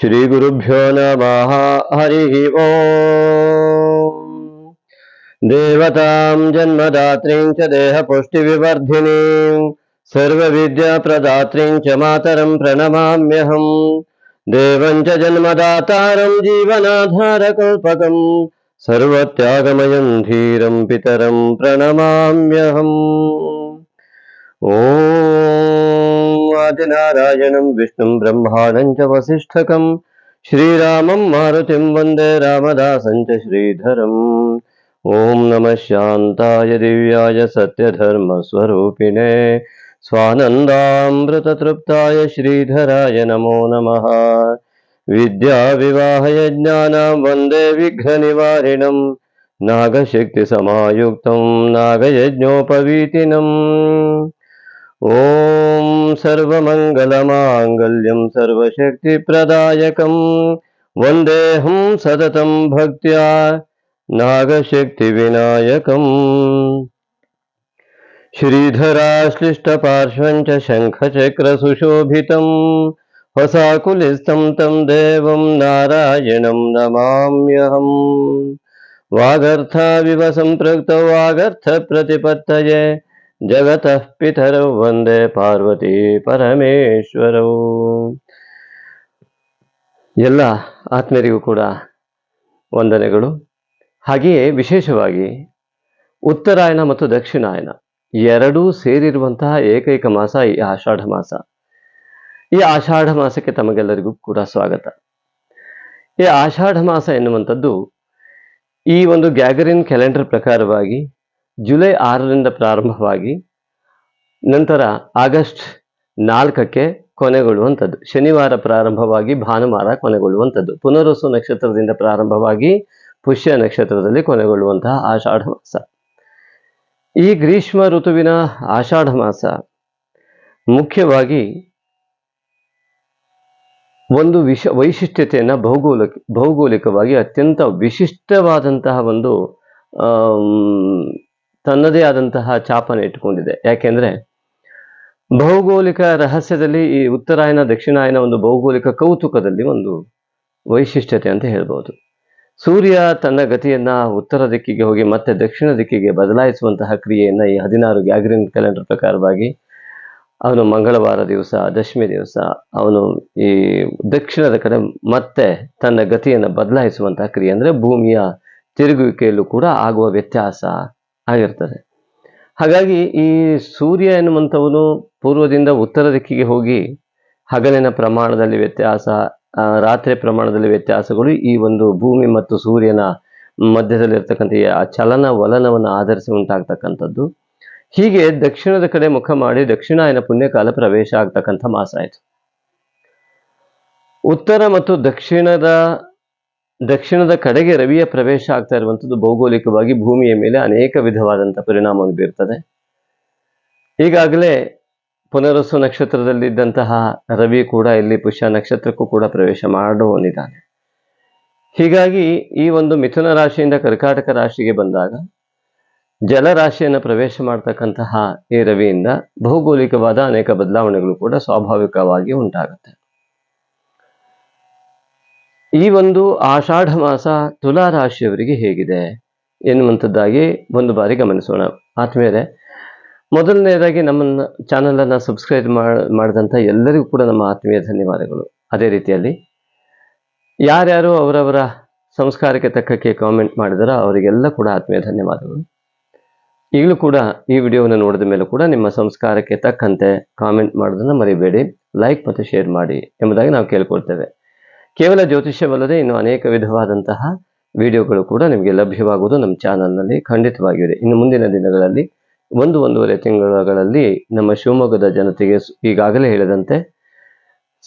श्रीगुरुभ्यो नमः, हरिः ओम्। देवतां, जन्मदात्रीं च देहपुष्टिविवर्धिनीं, सर्वविद्याप्रदात्रीं च मातरं प्रणमाम्यहम् देवं च जन्मदातारं जीवनाधारकल्पकम् सर्वत्यागमयं धीरं पितरं प्रणमाम्यहम्। ॐ। आदिनारायणं विष्णुं ब्रह्माणं च वसिष्ठकं श्रीरामं मारुतिं वन्दे रामदासं च श्रीधरम् ॐ नमः शान्ताय दिव्याय सत्यधर्मस्वरूपिणे स्वानन्दामृततृप्ताय श्रीधराय नमो नमः विद्याविवाहयज्ञानां वन्दे विघ्ननिवारिणम् नागशक्तिसमायुक्तं नागयज्ञोपवीतिनम् ॐ सर्वमङ्गलमाङ्गल्यं सर्वशक्तिप्रदायकं वन्देऽहं सततं भक्त्या नागशक्तिविनायकम्। श्रीधराश्लिष्टपार्श्वं च शङ्खचक्रसुशोभितम् हसाकुलिस्थं तं देवं नारायणं नमाम्यहम्। वागर्थाविव सम्पृक्तौ वागर्थप्रतिपत्तये जगतः पितरौ वन्दे ಪಾರ್ವತಿ ಪರಮೇಶ್ವರವು ಎಲ್ಲ ಆತ್ಮೀಯರಿಗೂ ಕೂಡ ವಂದನೆಗಳು ಹಾಗೆಯೇ ವಿಶೇಷವಾಗಿ ಉತ್ತರಾಯಣ ಮತ್ತು ದಕ್ಷಿಣಾಯನ ಎರಡೂ ಸೇರಿರುವಂತಹ ಏಕೈಕ ಮಾಸ ಈ ಆಷಾಢ ಮಾಸ ಈ ಆಷಾಢ ಮಾಸಕ್ಕೆ ತಮಗೆಲ್ಲರಿಗೂ ಕೂಡ ಸ್ವಾಗತ ಈ ಆಷಾಢ ಮಾಸ ಎನ್ನುವಂಥದ್ದು ಈ ಒಂದು ಗ್ಯಾಗರಿನ್ ಕ್ಯಾಲೆಂಡರ್ ಪ್ರಕಾರವಾಗಿ ಜುಲೈ ಆರರಿಂದ ಪ್ರಾರಂಭವಾಗಿ ನಂತರ ಆಗಸ್ಟ್ ನಾಲ್ಕಕ್ಕೆ ಕೊನೆಗೊಳ್ಳುವಂಥದ್ದು. ಶನಿವಾರ ಪ್ರಾರಂಭವಾಗಿ ಭಾನುವಾರ ಕೊನೆಗೊಳ್ಳುವಂಥದ್ದು. ಪುನರ್ವಸು ನಕ್ಷತ್ರದಿಂದ ಪ್ರಾರಂಭವಾಗಿ ಪುಷ್ಯ ನಕ್ಷತ್ರದಲ್ಲಿ ಕೊನೆಗೊಳ್ಳುವಂತಹ ಆಷಾಢ ಮಾಸ. ಈ ಗ್ರೀಷ್ಮ ಋತುವಿನ ಆಷಾಢ ಮಾಸ ಮುಖ್ಯವಾಗಿ ಒಂದು ವಿಶ ವೈಶಿಷ್ಟ್ಯತೆಯನ್ನು ಭೌಗೋಳಿಕ ಭೌಗೋಳಿಕವಾಗಿ ಅತ್ಯಂತ ವಿಶಿಷ್ಟವಾದಂತಹ ಒಂದು ತನ್ನದೇ ಆದಂತಹ ಚಾಪನ ಇಟ್ಟುಕೊಂಡಿದೆ. ಯಾಕೆಂದ್ರೆ ಭೌಗೋಳಿಕ ರಹಸ್ಯದಲ್ಲಿ ಈ ಉತ್ತರಾಯಣ ದಕ್ಷಿಣಾಯನ ಒಂದು ಭೌಗೋಳಿಕ ಕೌತುಕದಲ್ಲಿ ಒಂದು ವೈಶಿಷ್ಟ್ಯತೆ ಅಂತ ಹೇಳ್ಬೋದು. ಸೂರ್ಯ ತನ್ನ ಗತಿಯನ್ನ ಉತ್ತರ ದಿಕ್ಕಿಗೆ ಹೋಗಿ ಮತ್ತೆ ದಕ್ಷಿಣ ದಿಕ್ಕಿಗೆ ಬದಲಾಯಿಸುವಂತಹ ಕ್ರಿಯೆಯನ್ನ ಈ ಹದಿನಾರು ಗ್ಯಾಗ್ರಿನ್ ಕ್ಯಾಲೆಂಡರ್ ಪ್ರಕಾರವಾಗಿ ಅವನು ಮಂಗಳವಾರ ದಿವಸ, ದಶಮಿ ದಿವಸ, ಅವನು ಈ ದಕ್ಷಿಣದ ಕಡೆ ಮತ್ತೆ ತನ್ನ ಗತಿಯನ್ನು ಬದಲಾಯಿಸುವಂತಹ ಕ್ರಿಯೆ ಅಂದರೆ ಭೂಮಿಯ ತಿರುಗುವಿಕೆಯಲ್ಲೂ ಕೂಡ ಆಗುವ ವ್ಯತ್ಯಾಸ ಆಗಿರ್ತದೆ. ಹಾಗಾಗಿ ಈ ಸೂರ್ಯ ಎನ್ನುವಂಥವನು ಪೂರ್ವದಿಂದ ಉತ್ತರ ದಿಕ್ಕಿಗೆ ಹೋಗಿ ಹಗಲಿನ ಪ್ರಮಾಣದಲ್ಲಿ ವ್ಯತ್ಯಾಸ ರಾತ್ರಿ ಪ್ರಮಾಣದಲ್ಲಿ ವ್ಯತ್ಯಾಸಗಳು ಈ ಒಂದು ಭೂಮಿ ಮತ್ತು ಸೂರ್ಯನ ಮಧ್ಯದಲ್ಲಿರ್ತಕ್ಕಂಥ ಆ ಚಲನ ವಲನವನ್ನು ಆಧರಿಸಿ ಉಂಟಾಗ್ತಕ್ಕಂಥದ್ದು. ಹೀಗೆ ದಕ್ಷಿಣದ ಕಡೆ ಮುಖ ಮಾಡಿ ದಕ್ಷಿಣಾಯನ ಪುಣ್ಯಕಾಲ ಪ್ರವೇಶ ಆಗ್ತಕ್ಕಂಥ ಮಾಸ ಆಯಿತು. ಉತ್ತರ ಮತ್ತು ದಕ್ಷಿಣದ ದಕ್ಷಿಣದ ಕಡೆಗೆ ರವಿಯ ಪ್ರವೇಶ ಆಗ್ತಾ ಇರುವಂಥದ್ದು ಭೌಗೋಳಿಕವಾಗಿ ಭೂಮಿಯ ಮೇಲೆ ಅನೇಕ ವಿಧವಾದಂಥ ಪರಿಣಾಮವನ್ನು ಬೀರ್ತದೆ. ಈಗಾಗಲೇ ಪುನರಸು ನಕ್ಷತ್ರದಲ್ಲಿದ್ದಂತಹ ರವಿ ಕೂಡ ಇಲ್ಲಿ ಪುಷ್ಯ ನಕ್ಷತ್ರಕ್ಕೂ ಕೂಡ ಪ್ರವೇಶ ಮಾಡುವನಿದ್ದಾನೆ ಹೀಗಾಗಿ ಈ ಒಂದು ಮಿಥುನ ರಾಶಿಯಿಂದ ಕರ್ಕಾಟಕ ರಾಶಿಗೆ ಬಂದಾಗ ಜಲರಾಶಿಯನ್ನು ಪ್ರವೇಶ ಮಾಡ್ತಕ್ಕಂತಹ ಈ ರವಿಯಿಂದ ಭೌಗೋಳಿಕವಾದ ಅನೇಕ ಬದಲಾವಣೆಗಳು ಕೂಡ ಸ್ವಾಭಾವಿಕವಾಗಿ ಉಂಟಾಗುತ್ತೆ. ಈ ಒಂದು ಆಷಾಢ ಮಾಸ ತುಲಾ ರಾಶಿಯವರಿಗೆ ಹೇಗಿದೆ? ಎನ್ನುವಂಥದ್ದಾಗಿ ಒಂದು ಬಾರಿ ಗಮನಿಸೋಣ. ಆತ್ಮೀಯರೇ ಮೊದಲನೇದಾಗಿ ನಮ್ಮನ್ನ ಚಾನಲನ್ನು ಸಬ್ಸ್ಕ್ರೈಬ್ ಮಾಡಿದಂಥ ಎಲ್ಲರಿಗೂ ಕೂಡ ನಮ್ಮ ಆತ್ಮೀಯ ಧನ್ಯವಾದಗಳು. ಅದೇ ರೀತಿಯಲ್ಲಿ ಯಾರ್ಯಾರು ಅವರವರ ಸಂಸ್ಕಾರಕ್ಕೆ ತಕ್ಕಕ್ಕೆ ಕಾಮೆಂಟ್ ಮಾಡಿದಾರೋ ಅವರಿಗೆಲ್ಲ ಕೂಡ ಆತ್ಮೀಯ ಧನ್ಯವಾದಗಳು. ಈಗಲೂ ಕೂಡ ಈ ವಿಡಿಯೋವನ್ನು ನೋಡಿದ ಮೇಲೆ ಕೂಡ ನಿಮ್ಮ ಸಂಸ್ಕಾರಕ್ಕೆ ತಕ್ಕಂತೆ ಕಾಮೆಂಟ್ ಮಾಡೋದನ್ನು ಮರಿಬೇಡಿ. ಲೈಕ್ ಮತ್ತು ಶೇರ್ ಮಾಡಿ ಎಂಬುದಾಗಿ ನಾವು ಕೇಳ್ಕೊಳ್ತೇವೆ. ಕೇವಲ ಜ್ಯೋತಿಷ್ಯವಲ್ಲದೆ ಇನ್ನು ಅನೇಕ ವಿಧವಾದಂತಹ ವಿಡಿಯೋಗಳು ಕೂಡ ನಿಮಗೆ ಲಭ್ಯವಾಗುವುದು ನಮ್ಮ ಚಾನಲ್ನಲ್ಲಿ ಖಂಡಿತವಾಗಿದೆ ಇನ್ನು ಮುಂದಿನ ದಿನಗಳಲ್ಲಿ ಒಂದು ಒಂದೂವರೆ ತಿಂಗಳುಗಳಲ್ಲಿ ನಮ್ಮ ಶಿವಮೊಗ್ಗದ ಜನತೆಗೆ ಈಗಾಗಲೇ ಹೇಳಿದಂತೆ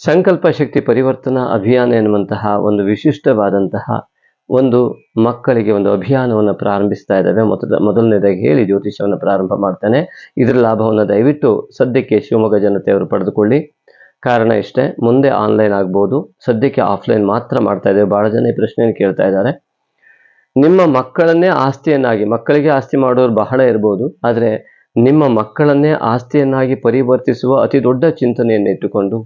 ಸಂಕಲ್ಪ ಶಕ್ತಿ ಪರಿವರ್ತನಾ ಅಭಿಯಾನ ಎನ್ನುವಂತಹ ಒಂದು ವಿಶಿಷ್ಟವಾದಂತಹ ಒಂದು ಮಕ್ಕಳಿಗೆ ಒಂದು ಅಭಿಯಾನವನ್ನು ಪ್ರಾರಂಭಿಸ್ತಾ ಇದ್ದಾವೆ. ಮೊದಲ, ಮೊದಲನೇದಾಗಿ ಹೇಳಿ ಜ್ಯೋತಿಷ್ಯವನ್ನು ಪ್ರಾರಂಭ ಮಾಡ್ತಾನೆ. ಇದರ ಲಾಭವನ್ನು ದಯವಿಟ್ಟು ಸದ್ಯಕ್ಕೆ ಶಿವಮೊಗ್ಗ ಜನತೆಯವರು ಪಡೆದುಕೊಳ್ಳಿ. ಕಾರಣ ಇಷ್ಟೇ. ಮುಂದೆ ಆನ್ಲೈನ್ ಆಗ್ಬೋದು. ಸದ್ಯಕ್ಕೆ ಆಫ್ಲೈನ್ ಮಾತ್ರ ಮಾಡ್ತಾ ಇದ್ದೇವೆ. ಬಹಳ ಜನ ಈ ಪ್ರಶ್ನೆಯನ್ನು ಕೇಳ್ತಾ ಇದ್ದಾರೆ. ನಿಮ್ಮ ಮಕ್ಕಳನ್ನೇ ಆಸ್ತಿಯನ್ನಾಗಿ, ಮಕ್ಕಳಿಗೆ ಆಸ್ತಿ ಮಾಡೋರು ಬಹಳ ಇರ್ಬೋದು. ಆದರೆ ನಿಮ್ಮ ಮಕ್ಕಳನ್ನೇ ಆಸ್ತಿಯನ್ನಾಗಿ ಪರಿವರ್ತಿಸುವ ಅತಿ ದೊಡ್ಡ ಚಿಂತನೆಯನ್ನು ಇಟ್ಟುಕೊಂಡು,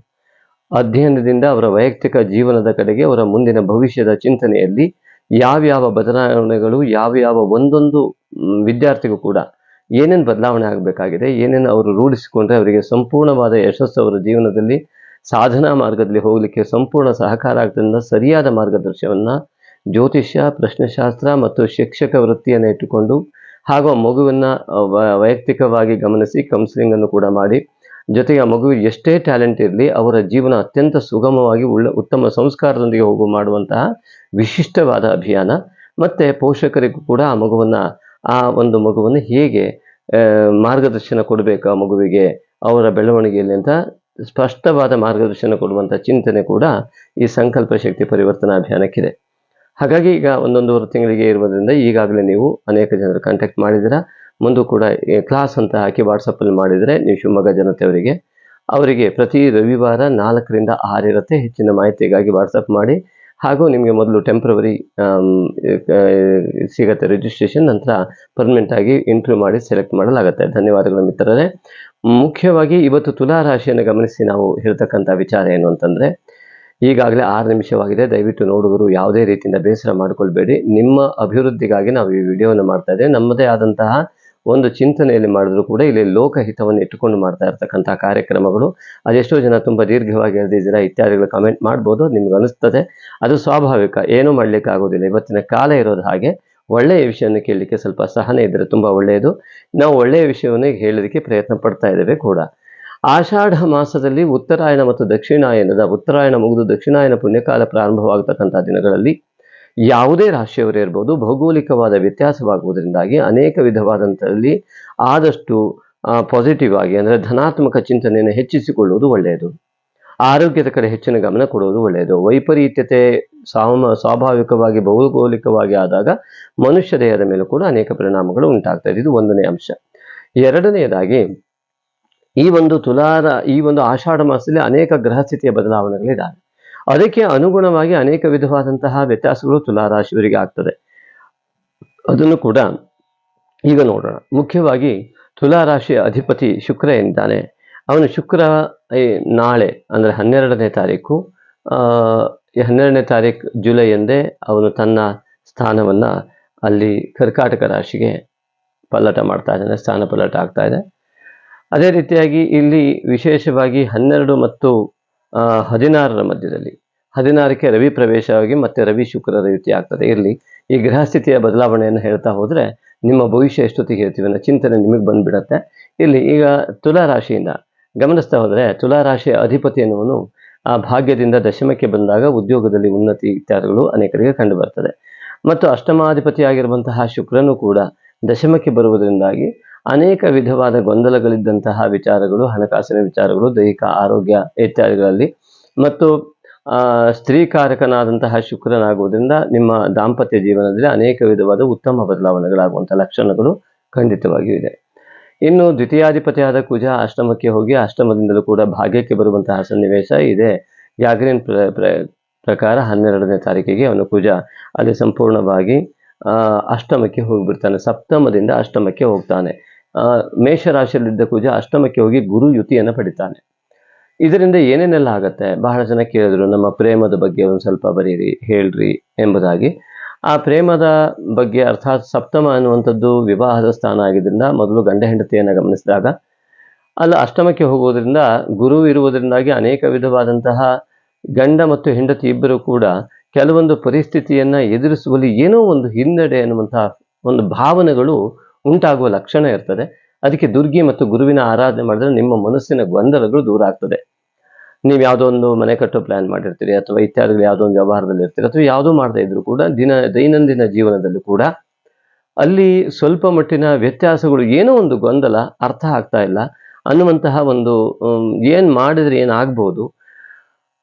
ಅಧ್ಯಯನದಿಂದ ಅವರ ವೈಯಕ್ತಿಕ ಜೀವನದ ಕಡೆಗೆ ಅವರ ಮುಂದಿನ ಭವಿಷ್ಯದ ಚಿಂತನೆಯಲ್ಲಿ ಯಾವ್ಯಾವ ಬದಲಾವಣೆಗಳು, ಯಾವ್ಯಾವ ಒಂದೊಂದು ವಿದ್ಯಾರ್ಥಿಗೂ ಕೂಡ ಏನೇನು ಬದಲಾವಣೆ ಆಗಬೇಕಾಗಿದೆ, ಏನೇನು ಅವರು ರೂಢಿಸಿಕೊಂಡ್ರೆ ಅವರಿಗೆ ಸಂಪೂರ್ಣವಾದ ಯಶಸ್ಸು ಅವರ ಜೀವನದಲ್ಲಿ ಸಾಧನಾ ಮಾರ್ಗದಲ್ಲಿ ಹೋಗಲಿಕ್ಕೆ ಸಂಪೂರ್ಣ ಸಹಕಾರ ಆಗ್ತದಿಂದ ಸರಿಯಾದ ಮಾರ್ಗದರ್ಶನವನ್ನು ಜ್ಯೋತಿಷ್ಯ, ಪ್ರಶ್ನೆಶಾಸ್ತ್ರ ಮತ್ತು ಶಿಕ್ಷಕ ವೃತ್ತಿಯನ್ನು ಇಟ್ಟುಕೊಂಡು ಹಾಗೂ ಆ ಮಗುವನ್ನು ವೈಯಕ್ತಿಕವಾಗಿ ಗಮನಿಸಿ ಕೌನ್ಸಿಲಿಂಗನ್ನು ಕೂಡ ಮಾಡಿ. ಜೊತೆಗೆ ಆ ಮಗುವಿಗೆ ಎಷ್ಟೇ ಟ್ಯಾಲೆಂಟ್ ಇರಲಿ, ಅವರ ಜೀವನ ಅತ್ಯಂತ ಸುಗಮವಾಗಿ ಉಳ್ಳ, ಉತ್ತಮ ಸಂಸ್ಕಾರದೊಂದಿಗೆ ಹೋಗು ಮಾಡುವಂತಹ ವಿಶಿಷ್ಟವಾದ ಅಭಿಯಾನ. ಮತ್ತು ಪೋಷಕರಿಗೂ ಕೂಡ ಆ ಮಗುವನ್ನು ಆ ಒಂದು ಮಗುವನ್ನು ಹೇಗೆ ಮಾರ್ಗದರ್ಶನ ಕೊಡಬೇಕು ಆ ಮಗುವಿಗೆ, ಅವರ ಬೆಳವಣಿಗೆಯಲ್ಲಿ ಅಂತ ಸ್ಪಷ್ಟವಾದ ಮಾರ್ಗದರ್ಶನ ಕೊಡುವಂಥ ಚಿಂತನೆ ಕೂಡ ಈ ಸಂಕಲ್ಪ ಶಕ್ತಿ ಪರಿವರ್ತನಾ ಅಭಿಯಾನಕ್ಕಿದೆ. ಹಾಗಾಗಿ ಈಗ ಒಂದೊಂದೂವರೆ ತಿಂಗಳಿಗೆ ಇರುವುದರಿಂದ ಈಗಾಗಲೇ ನೀವು ಅನೇಕ ಜನರು ಕಾಂಟ್ಯಾಕ್ಟ್ ಮಾಡಿದ್ದೀರಾ. ಮುಂದೆ ಕೂಡ ಕ್ಲಾಸ್ ಅಂತ ಹಾಕಿ ವಾಟ್ಸಪ್ಪಲ್ಲಿ ಮಾಡಿದರೆ ನೀವು ಶಿವಮೊಗ್ಗ ಜನತೆಯವರಿಗೆ, ಅವರಿಗೆ ಪ್ರತಿ ರವಿವಾರ ನಾಲ್ಕರಿಂದ ಆರು ಇರುತ್ತೆ. ಹೆಚ್ಚಿನ ಮಾಹಿತಿಗಾಗಿ ವಾಟ್ಸಪ್ ಮಾಡಿ ಹಾಗೂ ನಿಮಗೆ ಮೊದಲು ಟೆಂಪ್ರವರಿ ಸಿಗತ್ತೆ ರಿಜಿಸ್ಟ್ರೇಷನ್ ನಂತರ ಪರ್ಮನೆಂಟ್ ಆಗಿ ಇಂಟರ್ವ್ಯೂ ಮಾಡಿ ಸೆಲೆಕ್ಟ್ ಮಾಡಲಾಗುತ್ತೆ. ಧನ್ಯವಾದಗಳು ಮಿತ್ರರೇ. ಮುಖ್ಯವಾಗಿ ಇವತ್ತು ತುಲಾ ರಾಶಿಯನ್ನು ಗಮನಿಸಿ ನಾವು ಹೇಳ್ತಕ್ಕಂಥ ವಿಚಾರ ಏನು ಅಂತಂದರೆ, ಈಗಾಗಲೇ ಆರು ನಿಮಿಷವಾಗಿದೆ. ದಯವಿಟ್ಟು ನೋಡುಗರು ಯಾವುದೇ ರೀತಿಯಿಂದ ಬೇಸರ ಮಾಡಿಕೊಳ್ಬೇಡಿ. ನಿಮ್ಮ ಅಭಿವೃದ್ಧಿಗಾಗಿ ನಾವು ಈ ವಿಡಿಯೋವನ್ನು ಮಾಡ್ತಾ ಇದ್ದೇವೆ. ನಮ್ಮದೇ ಆದಂತಹ ಒಂದು ಚಿಂತನೆಯಲ್ಲಿ ಮಾಡಿದ್ರು ಕೂಡ ಇಲ್ಲಿ ಲೋಕಹಿತವನ್ನು ಇಟ್ಟುಕೊಂಡು ಮಾಡ್ತಾ ಇರ್ತಕ್ಕಂಥ ಕಾರ್ಯಕ್ರಮಗಳು. ಅದೆಷ್ಟೋ ಜನ ತುಂಬ ದೀರ್ಘವಾಗಿ ಎಳೆದಿದ್ದೀರಾ ಇತ್ಯಾದಿಗಳು ಕಮೆಂಟ್ ಮಾಡ್ಬೋದು ನಿಮ್ಗೆ ಅನಿಸ್ತದೆ. ಅದು ಸ್ವಾಭಾವಿಕ, ಏನೂ ಮಾಡಲಿಕ್ಕೆ ಆಗೋದಿಲ್ಲ. ಇವತ್ತಿನ ಕಾಲ ಇರೋದು ಹಾಗೆ. ಒಳ್ಳೆಯ ವಿಷಯವನ್ನು ಕೇಳಲಿಕ್ಕೆ ಸ್ವಲ್ಪ ಸಹನೆ ಇದ್ದರೆ ತುಂಬ ಒಳ್ಳೆಯದು. ನಾವು ಒಳ್ಳೆಯ ವಿಷಯವನ್ನು ಹೇಳೋದಕ್ಕೆ ಪ್ರಯತ್ನ ಪಡ್ತಾ ಇದ್ದೇವೆ ಕೂಡ. ಆಷಾಢ ಮಾಸದಲ್ಲಿ ಉತ್ತರಾಯಣ ಮತ್ತು ದಕ್ಷಿಣಾಯನದ, ಉತ್ತರಾಯಣ ಮುಗಿದು ದಕ್ಷಿಣಾಯನ ಪುಣ್ಯಕಾಲ ಪ್ರಾರಂಭವಾಗತಕ್ಕಂಥ ದಿನಗಳಲ್ಲಿ ಯಾವುದೇ ರಾಶಿಯವರೇ ಇರ್ಬೋದು, ಭೌಗೋಳಿಕವಾದ ವ್ಯತ್ಯಾಸವಾಗುವುದರಿಂದಾಗಿ ಅನೇಕ ವಿಧವಾದಂಥಲ್ಲಿ ಆದಷ್ಟು ಪಾಸಿಟಿವ್ ಆಗಿ, ಅಂದರೆ ಧನಾತ್ಮಕ ಚಿಂತನೆಯನ್ನು ಹೆಚ್ಚಿಸಿಕೊಳ್ಳುವುದು ಒಳ್ಳೆಯದು. ಆರೋಗ್ಯದ ಕಡೆ ಹೆಚ್ಚಿನ ಗಮನ ಕೊಡುವುದು ಒಳ್ಳೆಯದು. ವೈಪರೀತ್ಯತೆ ಸಾಮ, ಸ್ವಾಭಾವಿಕವಾಗಿ, ಭೌಗೋಳಿಕವಾಗಿ ಆದಾಗ ಮನುಷ್ಯ ದೇಹದ ಮೇಲೂ ಕೂಡ ಅನೇಕ ಪರಿಣಾಮಗಳು ಉಂಟಾಗ್ತಾ ಇದೆ. ಇದು ಒಂದನೇ ಅಂಶ. ಎರಡನೆಯದಾಗಿ, ಈ ಒಂದು ತುಲಾರ, ಈ ಒಂದು ಆಷಾಢ ಮಾಸದಲ್ಲಿ ಅನೇಕ ಗ್ರಹಸ್ಥಿತಿಯ ಬದಲಾವಣೆಗಳಿದ್ದಾವೆ ಅದಕ್ಕೆ ಅನುಗುಣವಾಗಿ ಅನೇಕ ವಿಧವಾದಂತಹ ವ್ಯತ್ಯಾಸಗಳು ತುಲಾರಾಶಿಯವರಿಗೆ ಆಗ್ತದೆ. ಅದನ್ನು ಕೂಡ ಈಗ ನೋಡೋಣ. ಮುಖ್ಯವಾಗಿ ತುಲಾರಾಶಿಯ ಅಧಿಪತಿ ಶುಕ್ರ ಎಂದಾನೆ. ಅವನು ಶುಕ್ರ ನಾಳೆ, ಅಂದರೆ ಹನ್ನೆರಡನೇ ತಾರೀಕು ಹನ್ನೆರಡನೇ ತಾರೀಕು ಜುಲೈ ಎಂದೇ ಅವನು ತನ್ನ ಸ್ಥಾನವನ್ನು ಅಲ್ಲಿ ಕರ್ಕಾಟಕ ರಾಶಿಗೆ ಪಲ್ಲಟ ಮಾಡ್ತಾ ಇದ್ದಾನೆ, ಸ್ಥಾನ ಪಲ್ಲಟ ಆಗ್ತಾ ಇದೆ. ಅದೇ ರೀತಿಯಾಗಿ ಇಲ್ಲಿ ವಿಶೇಷವಾಗಿ ಹನ್ನೆರಡು ಮತ್ತು ಹದಿನಾರರ ಮಧ್ಯದಲ್ಲಿ. ಹದಿನಾರಕ್ಕೆ ರವಿ ಪ್ರವೇಶವಾಗಿ ಮತ್ತೆ ರವಿ ಶುಕ್ರರ ಯುತಿ ಆಗ್ತದೆ. ಇರಲಿ ಈ ಗ್ರಹ ಸ್ಥಿತಿಯ ಬದಲಾವಣೆಯನ್ನು ಹೇಳ್ತಾ ಹೋದರೆ ನಿಮ್ಮ ಭವಿಷ್ಯ ಎಷ್ಟೊತ್ತಿಗೆ ಹೇಳ್ತೀವಿ ಅನ್ನೋ ಚಿಂತನೆ ನಿಮಗೆ ಬಂದ್ಬಿಡತ್ತೆ. ಇಲ್ಲಿ ಈಗ ತುಲಾ ರಾಶಿಯಿಂದ ಗಮನಿಸ್ತಾ ಹೋದರೆ ತುಲಾ ರಾಶಿಯ ಅಧಿಪತಿ ಎನ್ನುವನು ಆ ಭಾಗ್ಯದಿಂದ ದಶಮಕ್ಕೆ ಬಂದಾಗ ಉದ್ಯೋಗದಲ್ಲಿ ಉನ್ನತಿ ಇತ್ಯಾದಿಗಳು ಅನೇಕರಿಗೆ ಕಂಡು ಬರ್ತದೆ ಮತ್ತು ಅಷ್ಟಮಾಧಿಪತಿಯಾಗಿರುವಂತಹ ಶುಕ್ರನು ಕೂಡ ದಶಮಕ್ಕೆ ಬರುವುದರಿಂದಾಗಿ ಅನೇಕ ವಿಧವಾದ ಗೊಂದಲಗಳಿದ್ದಂತಹ ವಿಚಾರಗಳು, ಹಣಕಾಸಿನ ವಿಚಾರಗಳು, ದೈಹಿಕ ಆರೋಗ್ಯ ಇತ್ಯಾದಿಗಳಲ್ಲಿ. ಮತ್ತು ಸ್ತ್ರೀಕಾರಕನಾದಂತಹ ಶುಕ್ರನಾಗುವುದರಿಂದ ನಿಮ್ಮ ದಾಂಪತ್ಯ ಜೀವನದಲ್ಲಿ ಅನೇಕ ವಿಧವಾದ ಉತ್ತಮ ಬದಲಾವಣೆಗಳಾಗುವಂಥ ಲಕ್ಷಣಗಳು ಖಂಡಿತವಾಗಿಯೂ ಇದೆ. ಇನ್ನು ದ್ವಿತೀಯಾಧಿಪತಿಯಾದ ಕುಜ ಅಷ್ಟಮಕ್ಕೆ ಹೋಗಿ ಅಷ್ಟಮದಿಂದಲೂ ಕೂಡ ಭಾಗ್ಯಕ್ಕೆ ಬರುವಂತಹ ಸನ್ನಿವೇಶ ಇದೆ. ಪ್ರ- ಪ್ರಕಾರ ಹನ್ನೆರಡನೇ ತಾರೀಕಿಗೆ ಅವನು ಕುಜ ಅಲ್ಲಿ ಸಂಪೂರ್ಣವಾಗಿ ಅಷ್ಟಮಕ್ಕೆ ಹೋಗಿಬಿಡ್ತಾನೆ. ಸಪ್ತಮದಿಂದ ಅಷ್ಟಮಕ್ಕೆ ಹೋಗ್ತಾನೆ. ಮೇಷರಾಶಿಯಲ್ಲಿದ್ದ ಕುಜ ಅಷ್ಟಮಕ್ಕೆ ಹೋಗಿ ಗುರು ಯುತಿಯನ್ನು ಪಡಿತಾನೆ. ಇದರಿಂದ ಏನೇನೆಲ್ಲ ಆಗುತ್ತೆ? ಬಹಳ ಜನ ಕೇಳಿದ್ರು, ನಮ್ಮ ಪ್ರೇಮದ ಬಗ್ಗೆ ಒಂದು ಸ್ವಲ್ಪ ಬರೀರಿ, ಹೇಳ್ರಿ ಎಂಬುದಾಗಿ. ಆ ಪ್ರೇಮದ ಬಗ್ಗೆ ಅರ್ಥಾತ್ ಸಪ್ತಮ ಅನ್ನುವಂಥದ್ದು ವಿವಾಹದ ಸ್ಥಾನ ಆಗಿದ್ದರಿಂದ ಮೊದಲು ಗಂಡ ಹೆಂಡತಿಯನ್ನು ಗಮನಿಸಿದಾಗ, ಅಲ್ಲ ಅಷ್ಟಮಕ್ಕೆ ಹೋಗುವುದರಿಂದ ಗುರು ಇರುವುದರಿಂದಾಗಿ ಅನೇಕ ವಿಧವಾದಂತಹ ಗಂಡ ಮತ್ತು ಹೆಂಡತಿ ಇಬ್ಬರು ಕೂಡ ಕೆಲವೊಂದು ಪರಿಸ್ಥಿತಿಯನ್ನು ಎದುರಿಸುವಲ್ಲಿ ಏನೋ ಒಂದು ಹಿನ್ನಡೆ ಅನ್ನುವಂತಹ ಒಂದು ಭಾವನೆಗಳು ಉಂಟಾಗುವ ಲಕ್ಷಣ ಇರ್ತದೆ. ಅದಕ್ಕೆ ದುರ್ಗಿ ಮತ್ತು ಗುರುವಿನ ಆರಾಧನೆ ಮಾಡಿದ್ರೆ ನಿಮ್ಮ ಮನಸ್ಸಿನ ಗೊಂದಲಗಳು ದೂರ ಆಗ್ತದೆ. ನೀವು ಯಾವುದೋ ಒಂದು ಮನೆ ಕಟ್ಟೋ ಪ್ಲಾನ್ ಮಾಡಿರ್ತೀರಿ ಅಥವಾ ಇತ್ಯಾದಿಗಳು ಯಾವುದೋ ಒಂದು ವ್ಯವಹಾರದಲ್ಲಿ ಇರ್ತೀರಿ ಅಥವಾ ಯಾವುದೋ ಮಾಡದೇ ಇದ್ರು ಕೂಡ ದಿನ, ದೈನಂದಿನ ಜೀವನದಲ್ಲೂ ಕೂಡ ಅಲ್ಲಿ ಸ್ವಲ್ಪ ಮಟ್ಟಿನ ವ್ಯತ್ಯಾಸಗಳು ಏನೋ ಒಂದು ಗೊಂದಲ ಅರ್ಥ ಆಗ್ತಾ ಇಲ್ಲ. ಅನ್ನುವಂತಹ ಒಂದು ಏನು ಮಾಡಿದ್ರೆ ಏನಾಗ್ಬೋದು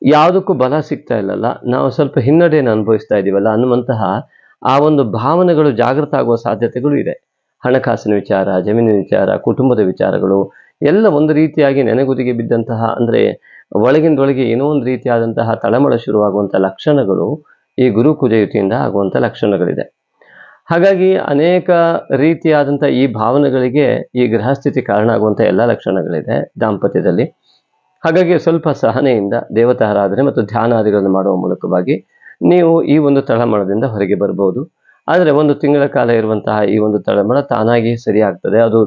ಯಾವುದಕ್ಕೂ ಬಲ ಸಿಗ್ತಾ ಇಲ್ಲಲ್ಲ. ನಾವು ಸ್ವಲ್ಪ ಹಿನ್ನಡೆಯನ್ನು ಅನುಭವಿಸ್ತಾ ಇದ್ದೀವಲ್ಲ ಅನ್ನುವಂತಹ ಆ ಒಂದು ಭಾವನೆಗಳು ಜಾಗೃತ ಆಗುವ ಸಾಧ್ಯತೆಗಳು ಇದೆ. ಹಣಕಾಸಿನ ವಿಚಾರ, ಜಮೀನಿನ ವಿಚಾರ, ಕುಟುಂಬದ ವಿಚಾರಗಳು ಎಲ್ಲ ಒಂದು ರೀತಿಯಾಗಿ ನೆನೆಗುದಿಗೆ ಬಿದ್ದಂತಹ, ಅಂದರೆ ಒಳಗಿಂದೊಳಗೆ ಏನೋ ಒಂದು ರೀತಿಯಾದಂತಹ ತಳಮಳ ಶುರುವಾಗುವಂಥ ಲಕ್ಷಣಗಳು ಈ ಗುರು ಕುಜಯುತಿಯಿಂದ ಆಗುವಂಥ ಲಕ್ಷಣಗಳಿದೆ. ಹಾಗಾಗಿ ಅನೇಕ ರೀತಿಯಾದಂಥ ಈ ಭಾವನೆಗಳಿಗೆ ಈ ಗೃಹಸ್ಥಿತಿ ಕಾರಣ ಆಗುವಂಥ ಎಲ್ಲ ಲಕ್ಷಣಗಳಿದೆ ದಾಂಪತ್ಯದಲ್ಲಿ. ಹಾಗಾಗಿ ಸ್ವಲ್ಪ ಸಹನೆಯಿಂದ ದೇವತಾರಾಧನೆ ಮತ್ತು ಧ್ಯಾನಾದಿಗಳನ್ನು ಮಾಡುವ ಮೂಲಕವಾಗಿ ನೀವು ಈ ಒಂದು ತಳಮಳದಿಂದ ಹೊರಗೆ ಬರ್ಬೋದು. ಆದರೆ ಒಂದು ತಿಂಗಳ ಕಾಲ ಇರುವಂತಹ ಈ ಒಂದು ತಳಮಳ ತಾನಾಗಿ ಸರಿಯಾಗ್ತದೆ. ಅದು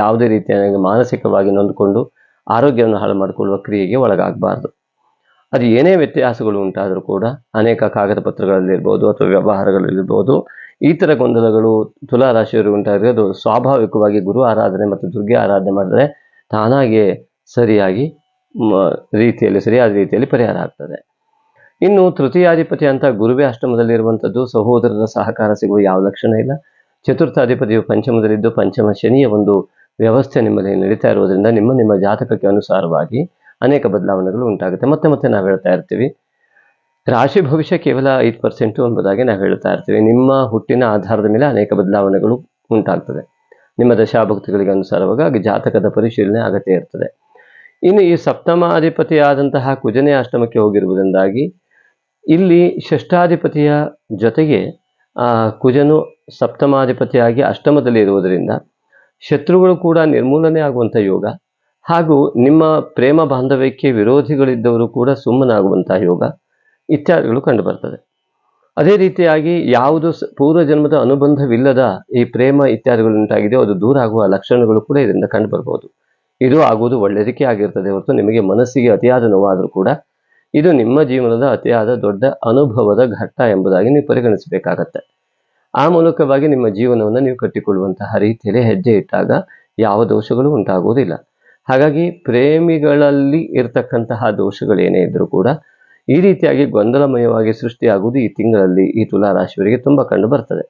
ಯಾವುದೇ ರೀತಿಯಾಗಿ ಮಾನಸಿಕವಾಗಿ ನೊಂದುಕೊಂಡು ಆರೋಗ್ಯವನ್ನು ಹಾಳು ಮಾಡಿಕೊಳ್ಳುವ ಕ್ರಿಯೆಗೆ ಒಳಗಾಗಬಾರ್ದು. ಅದು ಏನೇ ವ್ಯತ್ಯಾಸಗಳು ಉಂಟಾದರೂ ಕೂಡ ಅನೇಕ ಕಾಗದ ಪತ್ರಗಳಲ್ಲಿರ್ಬೋದು ಅಥವಾ ವ್ಯವಹಾರಗಳಲ್ಲಿರ್ಬೋದು ಈ ಥರ ಗೊಂದಲಗಳು ತುಲಾ ರಾಶಿಯವರು ಅದು ಸ್ವಾಭಾವಿಕವಾಗಿ ಗುರು ಆರಾಧನೆ ಮತ್ತು ದುರ್ಗೆ ಆರಾಧನೆ ಮಾಡಿದ್ರೆ ತಾನಾಗಿಯೇ ಸರಿಯಾಗಿ ರೀತಿಯಲ್ಲಿ, ಸರಿಯಾದ ರೀತಿಯಲ್ಲಿ ಪರಿಹಾರ ಆಗ್ತದೆ. ಇನ್ನು ತೃತೀಯಾಧಿಪತಿ ಅಂತ ಗುರುವೇ ಅಷ್ಟಮದಲ್ಲಿರುವಂಥದ್ದು ಸಹೋದರರ ಸಹಕಾರ ಸಿಗುವ ಯಾವ ಲಕ್ಷಣ ಇಲ್ಲ. ಚತುರ್ಥಾಧಿಪತಿಯು ಪಂಚಮದಲ್ಲಿದ್ದು ಪಂಚಮ ಶನಿಯ ಒಂದು ವ್ಯವಸ್ಥೆ ನಿಮ್ಮಲ್ಲಿ ನಡೀತಾ ಇರುವುದರಿಂದ ನಿಮ್ಮ ನಿಮ್ಮ ಜಾತಕಕ್ಕೆ ಅನುಸಾರವಾಗಿ ಅನೇಕ ಬದಲಾವಣೆಗಳು ಉಂಟಾಗುತ್ತೆ. ಮತ್ತೆ ಮತ್ತೆ ನಾವು ಹೇಳ್ತಾ ಇರ್ತೀವಿ. ರಾಶಿ ಭವಿಷ್ಯ ಕೇವಲ ಐದು ಪರ್ಸೆಂಟು ಎಂಬುದಾಗಿ ನಾವು ಹೇಳ್ತಾ ಇರ್ತೀವಿ. ನಿಮ್ಮ ಹುಟ್ಟಿನ ಆಧಾರದ ಮೇಲೆ ಅನೇಕ ಬದಲಾವಣೆಗಳು ಉಂಟಾಗ್ತದೆ. ನಿಮ್ಮ ದಶಾಭಕ್ತಿಗಳಿಗೆ ಅನುಸಾರವಾಗಿ ಜಾತಕದ ಪರಿಶೀಲನೆ ಅಗತ್ಯ ಇರ್ತದೆ. ಇನ್ನು ಈ ಸಪ್ತಮಾಧಿಪತಿ ಆದಂತಹ ಕುಜನೇ ಅಷ್ಟಮಕ್ಕೆ ಹೋಗಿರುವುದರಿಂದಾಗಿ ಇಲ್ಲಿ ಷಷ್ಠಾಧಿಪತಿಯ ಜೊತೆಗೆ ಕುಜನು ಸಪ್ತಮಾಧಿಪತಿಯಾಗಿ ಅಷ್ಟಮದಲ್ಲಿ ಇರುವುದರಿಂದ ಶತ್ರುಗಳು ಕೂಡ ನಿರ್ಮೂಲನೆ ಆಗುವಂಥ ಯೋಗ ಹಾಗೂ ನಿಮ್ಮ ಪ್ರೇಮ ಬಾಂಧವ್ಯಕ್ಕೆ ವಿರೋಧಿಗಳಿದ್ದವರು ಕೂಡ ಸುಮ್ಮನಾಗುವಂತಹ ಯೋಗ ಇತ್ಯಾದಿಗಳು ಕಂಡುಬರ್ತದೆ. ಅದೇ ರೀತಿಯಾಗಿ ಯಾವುದು ಪೂರ್ವಜನ್ಮದ ಅನುಬಂಧವಿಲ್ಲದ ಈ ಪ್ರೇಮ ಇತ್ಯಾದಿಗಳು ಉಂಟಾಗಿದೆಯೋ ಅದು ದೂರ ಆಗುವ ಲಕ್ಷಣಗಳು ಕೂಡ ಇದರಿಂದ ಕಂಡುಬರ್ಬೋದು. ಇದು ಆಗುವುದು ಒಳ್ಳೆಯದಕ್ಕೆ ಆಗಿರ್ತದೆ ಹೊರತು ನಿಮಗೆ ಮನಸ್ಸಿಗೆ ಅತಿಯಾದ ನೋವಾದರೂ ಕೂಡ ಇದು ನಿಮ್ಮ ಜೀವನದ ಅತಿಯಾದ ದೊಡ್ಡ ಅನುಭವದ ಘಟ್ಟ ಎಂಬುದಾಗಿ ನೀವು ಪರಿಗಣಿಸಬೇಕಾಗತ್ತೆ. ಆ ಮೂಲಕವಾಗಿ ನಿಮ್ಮ ಜೀವನವನ್ನು ನೀವು ಕಟ್ಟಿಕೊಳ್ಳುವಂತಹ ರೀತಿಯಲ್ಲಿ ಹೆಜ್ಜೆ ಇಟ್ಟಾಗ ಯಾವ ದೋಷಗಳು ಉಂಟಾಗುವುದಿಲ್ಲ. ಹಾಗಾಗಿ ಪ್ರೇಮಿಗಳಲ್ಲಿ ಇರತಕ್ಕಂತಹ ದೋಷಗಳೇನೇ ಇದ್ದರೂ ಕೂಡ ಈ ರೀತಿಯಾಗಿ ಗೊಂದಲಮಯವಾಗಿ ಸೃಷ್ಟಿಯಾಗುವುದು ಈ ತಿಂಗಳಲ್ಲಿ ಈ ತುಲಾ ರಾಶಿಯವರಿಗೆ ತುಂಬ ಕಂಡು ಬರ್ತದೆ.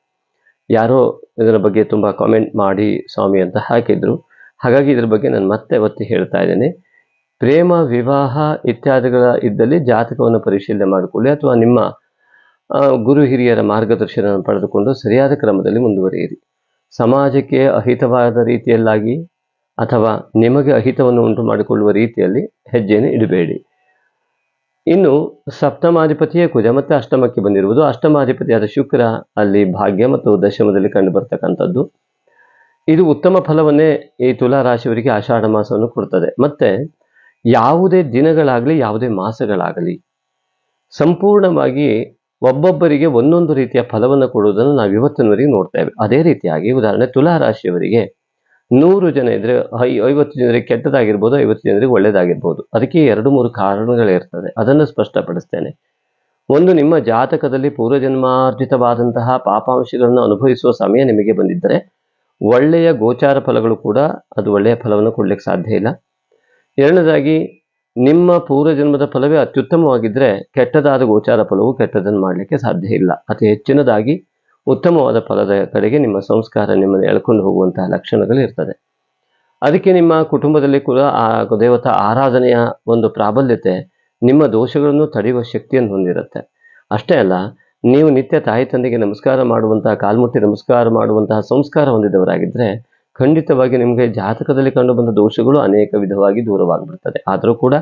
ಯಾರೋ ಇದರ ಬಗ್ಗೆ ತುಂಬ ಕಾಮೆಂಟ್ ಮಾಡಿ ಸ್ವಾಮಿ ಅಂತ ಹಾಕಿದ್ರು. ಹಾಗಾಗಿ ಇದ್ರ ಬಗ್ಗೆ ನಾನು ಮತ್ತೆ ಒತ್ತಿ ಹೇಳ್ತಾ ಇದ್ದೇನೆ. ಪ್ರೇಮ, ವಿವಾಹ ಇತ್ಯಾದಿಗಳ ಇದ್ದಲ್ಲಿ ಜಾತಕವನ್ನು ಪರಿಶೀಲನೆ ಮಾಡಿಕೊಳ್ಳಿ ಅಥವಾ ನಿಮ್ಮ ಗುರು ಹಿರಿಯರ ಮಾರ್ಗದರ್ಶನ ಪಡೆದುಕೊಂಡು ಸರಿಯಾದ ಕ್ರಮದಲ್ಲಿ ಮುಂದುವರಿಯಿರಿ. ಸಮಾಜಕ್ಕೆ ಅಹಿತವಾದ ರೀತಿಯಲ್ಲಾಗಿ ಅಥವಾ ನಿಮಗೆ ಅಹಿತವನ್ನು ಉಂಟು ಮಾಡಿಕೊಳ್ಳುವ ರೀತಿಯಲ್ಲಿ ಹೆಜ್ಜೆಯನ್ನು ಇಡಬೇಡಿ. ಇನ್ನು ಸಪ್ತಮಾಧಿಪತಿಯೇ ಕುಜ ಮತ್ತು ಅಷ್ಟಮಕ್ಕೆ ಬಂದಿರುವುದು. ಅಷ್ಟಮಾಧಿಪತಿಯಾದ ಶುಕ್ರ ಅಲ್ಲಿ ಭಾಗ್ಯ ಮತ್ತು ದಶಮದಲ್ಲಿ ಕಂಡು ಬರ್ತಕ್ಕಂಥದ್ದು. ಇದು ಉತ್ತಮ ಫಲವನ್ನೇ ಈ ತುಲಾ ರಾಶಿಯವರಿಗೆ ಆಷಾಢ ಮಾಸವನ್ನು ಕೊಡ್ತದೆ. ಮತ್ತೆ ಯಾವುದೇ ದಿನಗಳಾಗಲಿ, ಯಾವುದೇ ಮಾಸಗಳಾಗಲಿ ಸಂಪೂರ್ಣವಾಗಿ ಒಬ್ಬೊಬ್ಬರಿಗೆ ಒಂದೊಂದು ರೀತಿಯ ಫಲವನ್ನು ಕೊಡುವುದನ್ನು ನಾವು ಇವತ್ತಿನವರೆಗೆ ನೋಡ್ತೇವೆ ಅದೇ ರೀತಿಯಾಗಿ ಉದಾಹರಣೆ, ತುಲಾ ರಾಶಿಯವರಿಗೆ ನೂರು ಜನ ಇದ್ರೆ, ಐ- ಐವತ್ತು ಜನರಿಗೆ ಕೆಟ್ಟದಾಗಿರ್ಬೋದು, ಐವತ್ತು ಜನರಿಗೆ ಒಳ್ಳೆಯದಾಗಿರ್ಬೋದು ಅದಕ್ಕೆ ಎರಡು, ಮೂರು ಕಾರಣಗಳಿರ್ತದೆ ಅದನ್ನು ಸ್ಪಷ್ಟಪಡಿಸ್ತೇನೆ. ಒಂದು, ನಿಮ್ಮ ಜಾತಕದಲ್ಲಿ ಪೂರ್ವಜನ್ಮಾರ್ಜಿತವಾದಂತಹ ಪಾಪಾಂಶಗಳನ್ನು ಅನುಭವಿಸುವ ಸಮಯ ನಿಮಗೆ ಬಂದಿದ್ದರೆ ಒಳ್ಳೆಯ ಗೋಚಾರ ಫಲಗಳು ಕೂಡ, ಅದು ಒಳ್ಳೆಯ ಫಲವನ್ನು ಕೊಡ್ಲಿಕ್ಕೆ ಸಾಧ್ಯ ಇಲ್ಲ. ಎರಡನೇದಾಗಿ, ನಿಮ್ಮ ಪೂರ್ವಜನ್ಮದ ಫಲವೇ ಅತ್ಯುತ್ತಮವಾಗಿದ್ದರೆ ಕೆಟ್ಟದಾದ ಗೋಚಾರ ಫಲವು ಕೆಟ್ಟದನ್ನು ಮಾಡಲಿಕ್ಕೆ ಸಾಧ್ಯ ಇಲ್ಲ. ಅತಿ ಹೆಚ್ಚಿನದಾಗಿ, ಉತ್ತಮವಾದ ಫಲದ ಕಡೆಗೆ ನಿಮ್ಮ ಸಂಸ್ಕಾರ ನಿಮ್ಮನ್ನು ಎಳ್ಕೊಂಡು ಹೋಗುವಂತಹ ಲಕ್ಷಣಗಳು ಇರ್ತದೆ. ಅದಕ್ಕೆ ನಿಮ್ಮ ಕುಟುಂಬದಲ್ಲಿ ಕೂಡ ಆ ದೇವತಾ ಆರಾಧನೆಯ ಒಂದು ಪ್ರಾಬಲ್ಯತೆ, ನಿಮ್ಮ ದೋಷಗಳನ್ನು ತಡೆಯುವ ಶಕ್ತಿಯನ್ನು ಹೊಂದಿರುತ್ತೆ. ಅಷ್ಟೇ ಅಲ್ಲ, ನೀವು ನಿತ್ಯ ತಾಯಿ ತಂದೆಗೆ ನಮಸ್ಕಾರ ಮಾಡುವಂತಹ, ಕಾಲ್ಮುಟ್ಟಿ ನಮಸ್ಕಾರ ಮಾಡುವಂತಹ ಸಂಸ್ಕಾರ ಹೊಂದಿದವರಾಗಿದ್ದರೆ ಖಂಡಿತವಾಗಿ ನಿಮಗೆ ಜಾತಕದಲ್ಲಿ ಕಂಡುಬಂದ ದೋಷಗಳು ಅನೇಕ ವಿಧವಾಗಿ ದೂರವಾಗಿಬಿಡ್ತದೆ. ಆದರೂ ಕೂಡ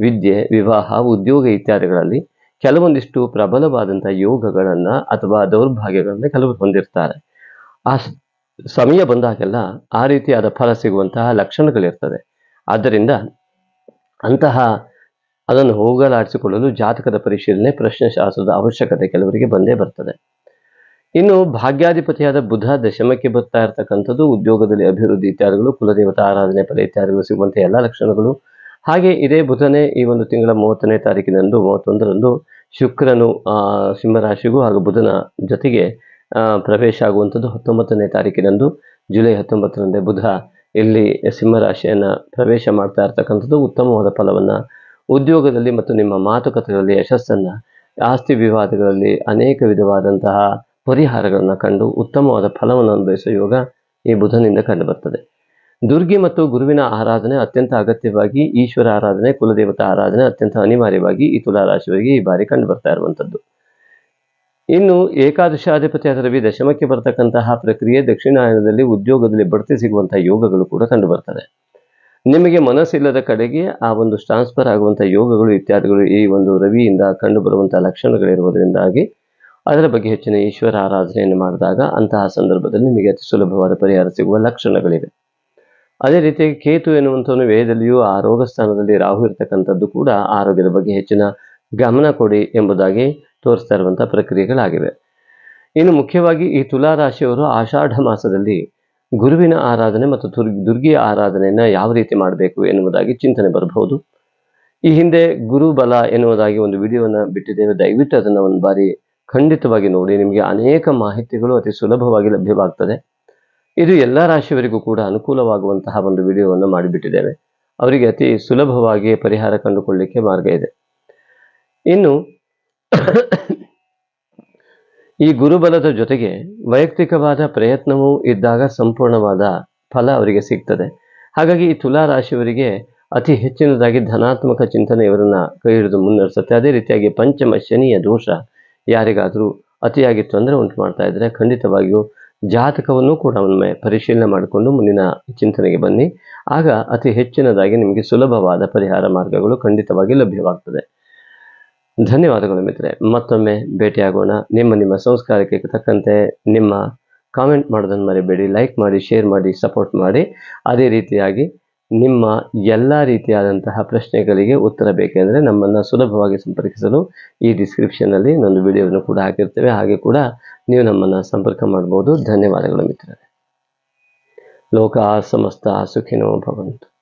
ವಿದ್ಯೆ, ವಿವಾಹ, ಉದ್ಯೋಗ ಇತ್ಯಾದಿಗಳಲ್ಲಿ ಕೆಲವೊಂದಿಷ್ಟು ಪ್ರಬಲವಾದಂಥ ಯೋಗಗಳನ್ನು ಅಥವಾ ದೌರ್ಭಾಗ್ಯಗಳನ್ನು ಕೆಲವರು ಹೊಂದಿರ್ತಾರೆ. ಆ ಸಮಯ ಬಂದಾಗೆಲ್ಲ ಆ ರೀತಿಯಾದ ಫಲ ಸಿಗುವಂತಹ ಲಕ್ಷಣಗಳಿರ್ತದೆ. ಆದ್ದರಿಂದ ಅಂತಹ ಅದನ್ನು ಹೋಗಲಾಡಿಸಿಕೊಳ್ಳಲು ಜಾತಕದ ಪರಿಶೀಲನೆ ಪ್ರಶ್ನೆಶಾಸ್ತ್ರದ ಅವಶ್ಯಕತೆ ಕೆಲವರಿಗೆ ಬಂದೇ ಬರ್ತದೆ. ಇನ್ನು ಭಾಗ್ಯಾಧಿಪತಿಯಾದ ಬುಧ ದಶಮಕ್ಕೆ ಬರ್ತಾ ಇರತಕ್ಕಂಥದ್ದು ಉದ್ಯೋಗದಲ್ಲಿ ಅಭಿವೃದ್ಧಿ ಇತ್ಯಾದಿಗಳು, ಕುಲದೇವತಾ ಆರಾಧನೆ ಪದ ಇತ್ಯಾದಿಗಳು ಸಿಗುವಂತಹ ಎಲ್ಲ ಲಕ್ಷಣಗಳು. ಹಾಗೆ ಇದೇ ಬುಧನೇ ಈ ಒಂದು ತಿಂಗಳ ಮೂವತ್ತನೇ ತಾರೀಕಿನಂದು, ಮೂವತ್ತೊಂದರಂದು ಶುಕ್ರನು ಸಿಂಹರಾಶಿಗೂ ಹಾಗೂ ಬುಧನ ಜೊತೆಗೆ ಪ್ರವೇಶ ಆಗುವಂಥದ್ದು ಹತ್ತೊಂಬತ್ತನೇ ತಾರೀಕಿನಂದು. ಜುಲೈ ಹತ್ತೊಂಬತ್ತರಂದೇ ಬುಧ ಇಲ್ಲಿ ಸಿಂಹರಾಶಿಯನ್ನು ಪ್ರವೇಶ ಮಾಡ್ತಾ ಇರ್ತಕ್ಕಂಥದ್ದು ಉತ್ತಮವಾದ ಫಲವನ್ನು ಉದ್ಯೋಗದಲ್ಲಿ ಮತ್ತು ನಿಮ್ಮ ಮಾತುಕತೆಗಳಲ್ಲಿ ಯಶಸ್ಸನ್ನು, ಆಸ್ತಿ ವಿವಾದಗಳಲ್ಲಿ ಅನೇಕ ವಿಧವಾದಂತಹ ಪರಿಹಾರಗಳನ್ನು ಕಂಡು ಉತ್ತಮವಾದ ಫಲವನ್ನು ಅನುಭವಿಸುವ ಯೋಗ ಈ ಬುಧನಿಂದ ಕಂಡುಬರ್ತದೆ. ದುರ್ಗಿ ಮತ್ತು ಗುರುವಿನ ಆರಾಧನೆ ಅತ್ಯಂತ ಅಗತ್ಯವಾಗಿ, ಈಶ್ವರ ಆರಾಧನೆ, ಕುಲದೇವತಾ ಆರಾಧನೆ ಅತ್ಯಂತ ಅನಿವಾರ್ಯವಾಗಿ ಈ ತುಲಾರಾಶಿಯವರಿಗೆ ಈ ಬಾರಿ ಕಂಡು ಬರ್ತಾ ಇರುವಂಥದ್ದು ಇನ್ನು ಏಕಾದಶಾಧಿಪತಿಯಾದ ರವಿ ದಶಮಕ್ಕೆ ಬರ್ತಕ್ಕಂತಹ ಪ್ರಕ್ರಿಯೆ ದಕ್ಷಿಣಾಯನದಲ್ಲಿ ಉದ್ಯೋಗದಲ್ಲಿ ಬಡ್ತಿ ಸಿಗುವಂತಹ ಯೋಗಗಳು ಕೂಡ ಕಂಡು ಬರ್ತದೆ ನಿಮಗೆ ಮನಸ್ಸಿಲ್ಲದ ಕಡೆಗೆ ಆ ಒಂದು ಟ್ರಾನ್ಸ್ಫರ್ ಆಗುವಂಥ ಯೋಗಗಳು, ಇತ್ಯಾದಿಗಳು ಈ ಒಂದು ರವಿಯಿಂದ ಕಂಡು ಬರುವಂತಹ ಲಕ್ಷಣಗಳಿರುವುದರಿಂದಾಗಿ ಅದರ ಬಗ್ಗೆ ಹೆಚ್ಚಿನ ಈಶ್ವರ ಆರಾಧನೆಯನ್ನು ಮಾಡಿದಾಗ ಅಂತಹ ಸಂದರ್ಭದಲ್ಲಿ ನಿಮಗೆ ಅತಿ ಸುಲಭವಾದ ಪರಿಹಾರ ಸಿಗುವ ಲಕ್ಷಣಗಳಿವೆ. ಅದೇ ರೀತಿ ಕೇತು ಎನ್ನುವಂಥವನು ವೇದದಲ್ಲಿಯೂ ಆ ರೋಗ ಸ್ಥಾನದಲ್ಲಿ ರಾಹು ಇರತಕ್ಕಂಥದ್ದು ಕೂಡ ಆರೋಗ್ಯದ ಬಗ್ಗೆ ಹೆಚ್ಚಿನ ಗಮನ ಕೊಡಿ ಎಂಬುದಾಗಿ ತೋರಿಸ್ತಾ ಇರುವಂತಹ ಪ್ರಕ್ರಿಯೆಗಳಾಗಿವೆ. ಇನ್ನು ಮುಖ್ಯವಾಗಿ ಈ ತುಲಾ ರಾಶಿಯವರು ಆಷಾಢ ಮಾಸದಲ್ಲಿ ಗುರುವಿನ ಆರಾಧನೆ ಮತ್ತು ದುರ್ ದುರ್ಗಿಯ ಆರಾಧನೆಯನ್ನು ಯಾವ ರೀತಿ ಮಾಡಬೇಕು ಎನ್ನುವುದಾಗಿ ಚಿಂತನೆ ಬರಬಹುದು. ಈ ಹಿಂದೆ ಗುರುಬಲ ಎನ್ನುವುದಾಗಿ ಒಂದು ವಿಡಿಯೋವನ್ನು ಬಿಟ್ಟಿದ್ದೇವೆ. ದಯವಿಟ್ಟು ಅದನ್ನು ಒಂದು ಬಾರಿ ಖಂಡಿತವಾಗಿ ನೋಡಿ, ನಿಮಗೆ ಅನೇಕ ಮಾಹಿತಿಗಳು ಅತಿ ಸುಲಭವಾಗಿ ಲಭ್ಯವಾಗ್ತದೆ. ಇದು ಎಲ್ಲ ರಾಶಿಯವರಿಗೂ ಕೂಡ ಅನುಕೂಲವಾಗುವಂತಹ ಒಂದು ವಿಡಿಯೋವನ್ನು ಮಾಡಿಬಿಟ್ಟಿದ್ದೇವೆ. ಅವರಿಗೆ ಅತಿ ಸುಲಭವಾಗಿ ಪರಿಹಾರ ಕಂಡುಕೊಳ್ಳಿಕ್ಕೆ ಮಾರ್ಗ ಇದೆ. ಇನ್ನು, ಈ ಗುರುಬಲದ ಜೊತೆಗೆ ವೈಯಕ್ತಿಕವಾದ ಪ್ರಯತ್ನವೂ ಇದ್ದಾಗ ಸಂಪೂರ್ಣವಾದ ಫಲ ಅವರಿಗೆ ಸಿಗ್ತದೆ. ಹಾಗಾಗಿ ಈ ತುಲಾ ರಾಶಿಯವರಿಗೆ ಅತಿ ಹೆಚ್ಚಿನದಾಗಿ ಧನಾತ್ಮಕ ಚಿಂತನೆ ಇವರನ್ನ ಕೈ ಹಿಡಿದು ಮುನ್ನಡೆಸುತ್ತೆ. ಅದೇ ರೀತಿಯಾಗಿ ಪಂಚಮ, ಶನಿಯ ದೋಷ ಯಾರಿಗಾದರೂ ಅತಿಯಾಗಿ ತೊಂದರೆ ಉಂಟು ಮಾಡ್ತಾ ಇದ್ದರೆ. ಖಂಡಿತವಾಗಿಯೂ ಜಾತಕವನ್ನು ಕೂಡ ಒಮ್ಮೆ ಪರಿಶೀಲನೆ ಮಾಡಿಕೊಂಡು ಮುಂದಿನ ಚಿಂತನೆಗೆ ಬನ್ನಿ. ಆಗ ಅತಿ ಹೆಚ್ಚಿನದಾಗಿ ನಿಮಗೆ ಸುಲಭವಾದ ಪರಿಹಾರ ಮಾರ್ಗಗಳು ಖಂಡಿತವಾಗಿ ಲಭ್ಯವಾಗ್ತದೆ. ಧನ್ಯವಾದಗಳು ಮಿತ್ರೆ ಮತ್ತೊಮ್ಮೆ ಭೇಟಿಯಾಗೋಣ. ನಿಮ್ಮ ನಿಮ್ಮ ಸಂಸ್ಕಾರಕ್ಕೆ ತಕ್ಕಂತೆ ನಿಮ್ಮ ಕಾಮೆಂಟ್ ಮಾಡೋದನ್ನು ಮರಿಬೇಡಿ. ಲೈಕ್ ಮಾಡಿ, ಶೇರ್ ಮಾಡಿ, ಸಪೋರ್ಟ್ ಮಾಡಿ. ಅದೇ ರೀತಿಯಾಗಿ ನಿಮ್ಮ ಎಲ್ಲ ರೀತಿಯಾದಂತಹ ಪ್ರಶ್ನೆಗಳಿಗೆ ಉತ್ತರ ಬೇಕೆಂದರೆ ನಮ್ಮನ್ನು ಸುಲಭವಾಗಿ ಸಂಪರ್ಕಿಸಲು ಈ ಡಿಸ್ಕ್ರಿಪ್ಷನಲ್ಲಿ ಇನ್ನೊಂದು ವಿಡಿಯೋವನ್ನು ಕೂಡ ಹಾಕಿರ್ತೇವೆ. ಹಾಗೆ ಕೂಡ ನೀವು ನಮ್ಮನ್ನು ಸಂಪರ್ಕ ಮಾಡ್ಬೋದು. ಧನ್ಯವಾದಗಳು ಮಿತ್ರರೇ. ಲೋಕ ಸಮಸ್ತ ಸುಖಿನೋ ಭವಂತು.